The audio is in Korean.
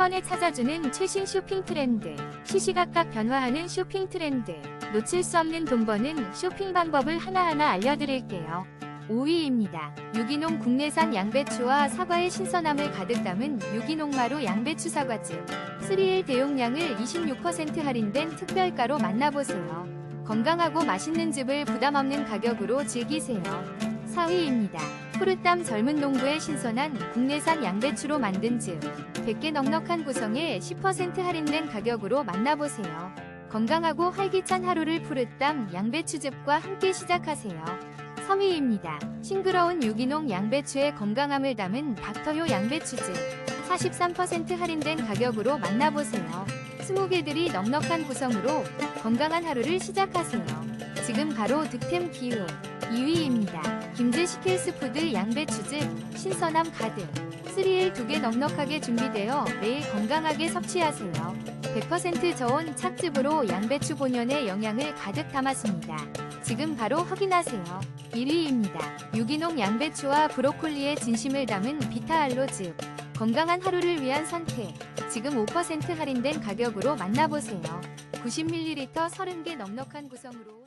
번에 찾아주는 최신 쇼핑 트렌드, 시시각각 변화하는 쇼핑 트렌드, 놓칠 수 없는 돈 버는 쇼핑 방법을 하나하나 알려드릴게요. 5위입니다. 유기농 국내산 양배추와 사과의 신선함을 가득 담은 유기농마루 양배추 사과즙. 3일 대용량을 26% 할인된 특별가로 만나보세요. 건강하고 맛있는 즙을 부담 없는 가격으로 즐기세요. 4위입니다. 푸르땀 젊은 농부의 신선한 국내산 양배추로 만든 즙. 100개 넉넉한 구성에 10% 할인된 가격으로 만나보세요. 건강하고 활기찬 하루를 푸르땀 양배추즙과 함께 시작하세요. 3위입니다. 싱그러운 유기농 양배추의 건강함을 담은 닥터효 양배추즙. 43% 할인된 가격으로 만나보세요. 20개들이 넉넉한 구성으로 건강한 하루를 시작하세요. 지금 바로 득템 기후 2위입니다. 김제 시킬스푸드 양배추즙 신선함 가득 3일 2개 넉넉하게 준비되어 매일 건강하게 섭취하세요. 100% 저온 착즙으로 양배추 본연의 영양을 가득 담았습니다. 지금 바로 확인하세요. 1위입니다. 유기농 양배추와 브로콜리의 진심을 담은 비타알로즙 건강한 하루를 위한 선택 지금 5% 할인된 가격으로 만나보세요. 90ml 30개 넉넉한 구성으로